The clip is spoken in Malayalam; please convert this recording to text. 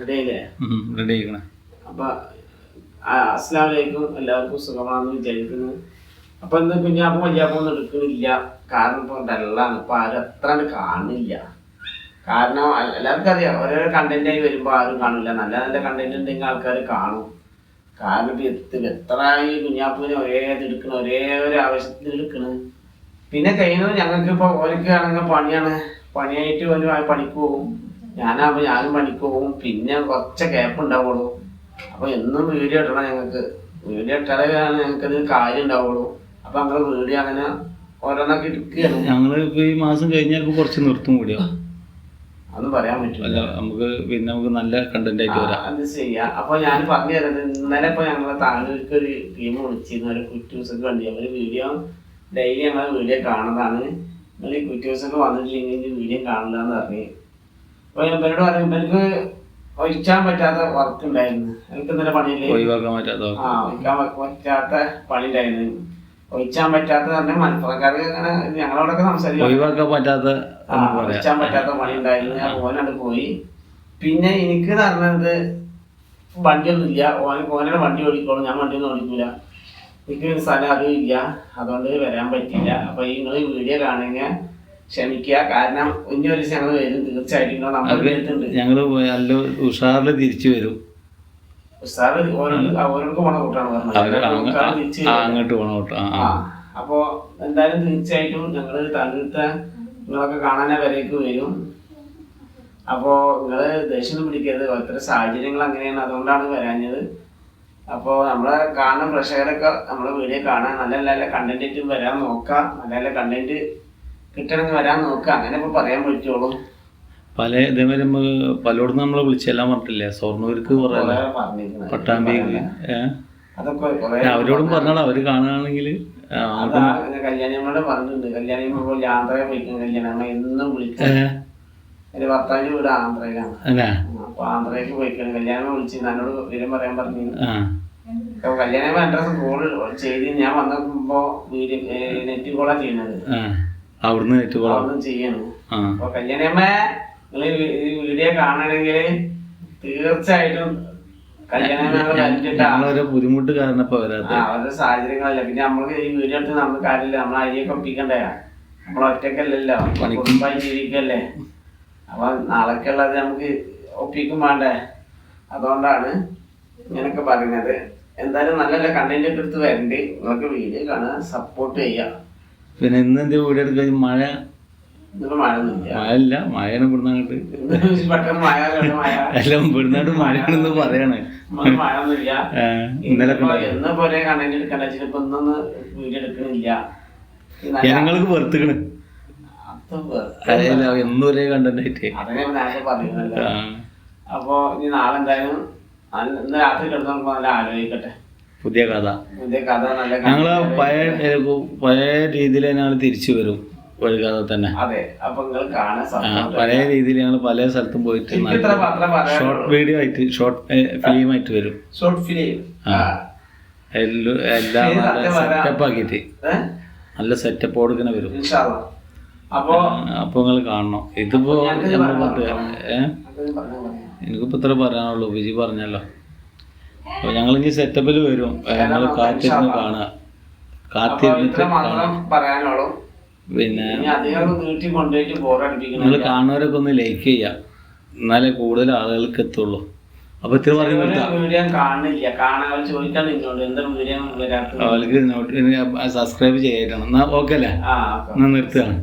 റെഡി ആയിക്കണേ അപ്പൊ എല്ലാവർക്കും സുഖമാണെന്ന് വിചാരിക്കുന്നു. അപ്പൊ എന്താ കുഞ്ഞാപ്പം വല്യാപ്പം ഒന്നും എടുക്കണില്ല. കാരണം ഇപ്പൊ ഡല്ലാണ് ഇപ്പൊ ആരും അത്ര കാണില്ല കാരണം എല്ലാവർക്കും അറിയാം. ഓരോരോ കണ്ടന്റ് ആയി വരുമ്പോ ആരും കാണില്ല നല്ല നല്ല കണ്ടന്റ് ഉണ്ടെങ്കിൽ ആൾക്കാർ കാണും. കാരണം ഇപ്പൊ എത്ര എത്ര ഈ കുഞ്ഞാപ്പൂനെ ഒരേ എടുക്കണ ഒരേ ഒരു ആവശ്യത്തിന് എടുക്കണ്. പിന്നെ കഴിയുന്നത് ഞങ്ങൾക്ക് ഇപ്പൊ ഓരോക്കാണെങ്കിൽ ആണെങ്കിൽ പണിയാണ്. പണിയായിട്ട് ഒരു പണിക്ക് പോകും. ഞാനാകുമ്പോൾ ഞാനും പണിക്ക് പോകും. പിന്നെ കുറച്ച് ഗ്യാപ്പ് ഉണ്ടാവുള്ളൂ. അപ്പൊ എന്നും വീഡിയോ ഇടണം ഞങ്ങൾക്ക്. വീഡിയോ ഇട്ടാലേ ഞങ്ങൾക്ക് അതിന് കാര്യം ഉണ്ടാവുള്ളൂ. അപ്പൊ അങ്ങനെ വീഡിയോ അങ്ങനെ ഓരോന്നൊക്കെ എടുക്കുകയാണ്. ഞങ്ങൾ ഇപ്പൊ ഈ മാസം കഴിഞ്ഞാൽ കുറച്ച് നിർത്തും കൂടിയോ? അതൊന്നും പറയാൻ പറ്റില്ല. നമുക്ക് പിന്നെ നമുക്ക് നല്ല കണ്ടന്റ് ആയിട്ട് വരാം. അത് ചെയ്യാം. അപ്പൊ ഞാൻ പറഞ്ഞു തരുന്നത് ഇന്നലെ ഇപ്പൊ ഞങ്ങളെ താങ്കൾക്ക് ഒരു ടീം വിളിച്ചിരുന്നു. ഒരു കുറ്റൂസൊക്കെ വേണ്ടി. അവർ വീഡിയോ ഡെയിലി ഞങ്ങളെ വീഡിയോ കാണുന്നതാണ്. നിങ്ങൾ ഈ കുറ്റൂസൊക്കെ വന്നിട്ടില്ലെങ്കിൽ വീഡിയോ കാണില്ല എന്ന് പറഞ്ഞു ഇവരോട് പറഞ്ഞു ഇവർക്ക് ഒഴിക്കാൻ പറ്റാത്ത വർക്ക് ഉണ്ടായിരുന്നു. എനിക്ക് ഇന്നലെ പണിയില്ലേ? ഒഴിവാക്കാൻ പറ്റാത്ത ആ ഒഴിക്കാൻ പറ്റാത്ത പണി ഉണ്ടായിരുന്നു ഒഴിച്ചാൻ പറ്റാത്ത തന്നെ മലപ്പുറക്കാർക്ക് അങ്ങനെ ഞങ്ങളോടൊക്കെ സംസാരിക്കും ഒഴിവാക്കാൻ പറ്റാത്ത പറയാം. ഒഴിച്ചാൻ പറ്റാത്ത പണി ഉണ്ടായിരുന്നു. ഞാൻ ഓനോട് പോയി. പിന്നെ എനിക്ക് പറഞ്ഞത് വണ്ടിയൊന്നുമില്ല. ഓന ഓനോട് വണ്ടി ഓടിക്കോളും. ഞാൻ വണ്ടിയൊന്നും ഓടിക്കൂല. എനിക്ക് സ്ഥലം അതും ഇല്ല. അതുകൊണ്ട് വരാൻ പറ്റില്ല അപ്പൊ ഈ നിങ്ങൾ വീഡിയോ കാണുക ക്ഷമിക്കുക. കാരണം ഇനി ഒരു ദിവസം ഞങ്ങൾ വരും. തീർച്ചയായിട്ടും നിങ്ങൾ അത് കേട്ടിട്ടുണ്ട് ഞങ്ങൾ നല്ല ഉഷാറിൽ തിരിച്ചു വരും. സാറ് ഓരോർക്ക് പോണ കൂട്ടാണ് പറഞ്ഞത്. അങ്ങോട്ട് പോണം കേട്ടോ. അപ്പോ എന്തായാലും തീർച്ചയായിട്ടും ഞങ്ങൾ തന്നിട്ട് നിങ്ങളൊക്കെ കാണാൻ വരേക്ക് വരും. അപ്പോ നിങ്ങൾ ദേഷ്യം പിടിക്കരുത്. ഓരോരുത്തരുടെ സാഹചര്യങ്ങൾ അങ്ങനെയാണ് അതുകൊണ്ടാണ് വരാഞ്ഞത്. അപ്പോ നമ്മളെ കാണുന്ന പ്രേക്ഷകരൊക്കെ നമ്മളെ വീഡിയോ കാണാൻ നല്ല നല്ല കണ്ടന്റ് വരാൻ നോക്കാം. നല്ല നല്ല കണ്ടന്റ് കിട്ടണമെങ്കിൽ വരാൻ നോക്കുക അങ്ങനെ ഇപ്പൊ പറയാൻ വിളിച്ചോളൂ. പല ഇതേമാതിരി നമ്മൾ പലയിടത്തും നമ്മളെ വിളിച്ചെല്ലാം പറഞ്ഞിട്ടില്ലേ? സ്വർണൂർക്ക് പറയല കുറേ പട്ടാമ്പിക്ക് അവരോടും പറഞ്ഞോളാം. അവർ കാണുകയാണെങ്കിൽ കല്യാണിയമ്മയോട് പറഞ്ഞിട്ടുണ്ട്. കല്യാണിയമ്മ ഇപ്പോൾ ആന്ധ്രയെ പോയിക്കും കല്യാണമ്മ എന്നും വിളിക്കും എന്റെ ഭർത്താവിന്റെ വീട് ആന്ധ്രയിലാണ്. അല്ലേ? അപ്പൊ ആന്ധ്രയ്ക്ക് പോയിക്കാണ്. കല്യാണം വിളിച്ച് എന്നോട് വിവരം പറയാൻ പറഞ്ഞു. ആ. അപ്പൊ കല്യാണം അഡ്രസ് കോൾ ചെയ്ത് ഞാൻ വന്നപ്പോ നെറ്റ് കോളാ ചെയ്യുന്നത്. അവിടുന്ന് ചെയ്യണു. അപ്പൊ നിങ്ങൾ ഈ വീഡിയോ കാണണമെങ്കിൽ തീർച്ചയായിട്ടും ഞങ്ങളൊരു ബുദ്ധിമുട്ട് കാരണം ഇപ്പൊ വരാത്ത. ആ അവരുടെ സാഹചര്യങ്ങളല്ല. പിന്നെ നമ്മൾക്ക് ഈ വീഡിയോ എടുത്ത് നമ്മൾ കാര്യമില്ല. നമ്മൾ അരിയൊക്കെ ഒപ്പിക്കണ്ടേ? നമ്മൾ ഒറ്റക്കല്ലല്ലോ കുടുംബമായി ജീവിക്കല്ലേ? അപ്പൊ നാളേക്ക് ഉള്ളത് നമുക്ക് ഒപ്പിക്കും വേണ്ടേ? അതുകൊണ്ടാണ് ഇങ്ങനൊക്കെ പറയുന്നത്. എന്തായാലും നല്ല നല്ല കണ്ടന്റ് ഒക്കെ എടുത്ത് വരണ്ട്. നിങ്ങൾക്ക് വീഡിയോ കാണാൻ സപ്പോർട്ട് ചെയ്യാം. പിന്നെ ഇന്ന് എന്ത് വീട് എടുക്കാൻ മഴ? ഇന്നിപ്പോ മഴ ഒന്നുമില്ല മഴ ഇല്ല മഴയാണ് ഇവിടുന്ന് അങ്ങോട്ട്. ഇവിടുന്നാണ്ട് മഴയാണെന്ന് പറയാണ്. ഇന്നലെ ജനങ്ങൾക്ക് വെറുത്തുക്കണ്. അതെല്ലാം എന്നൊരേ കണ്ടന്റ് ആയിട്ട്. ആ, അപ്പൊ ഇനി നാളെ എന്തായാലും ഇന്ന് രാത്രി കിടന്നു നല്ല ആലോചിക്കട്ടെ. പുതിയ കഥ. ഞങ്ങൾ പഴയ പഴയ രീതിയിൽ ഞങ്ങൾ തിരിച്ചു വരും ഒരു കഥ തന്നെ. പഴയ രീതിയിൽ ഞങ്ങൾ പല സ്ഥലത്തും പോയിട്ട് ഷോർട്ട് വീഡിയോ ആയിട്ട് ഷോർട്ട് ഫിലിം ആയിട്ട് വരും. Short film. എല്ലാം നല്ല സെറ്റപ്പ് ആക്കിയിട്ട്. നല്ല സെറ്റപ്പോട് ഇങ്ങനെ വരും. അപ്പൊ അപ്പൊ നിങ്ങൾ കാണണം. ഇതിപ്പോ എനിക്കിപ്പോ ഇത്ര പറയാനുള്ളൂ. വിജി പറഞ്ഞല്ലോ. അപ്പൊ ഞങ്ങൾ ഇനി സെറ്റപ്പിൽ വരും ഞങ്ങൾ കാത്തിരുന്ന് കാണുക കാത്തിരുന്നിട്ട് പറയാനുള്ളൂ. പിന്നെ നിങ്ങൾ കാണുന്നവരൊക്കെ ഒന്ന് ലൈക്ക് ചെയ്യാം. എന്നാലേ കൂടുതൽ ആളുകൾക്ക് എത്തുള്ളൂ. അപ്പൊ ഇത്ര വരാത്തത് അവർക്ക് സബ്സ്ക്രൈബ് ചെയ്യണം. എന്നാ ഓക്കെ അല്ലേ. എന്നാ നിർത്തുകയാണ്.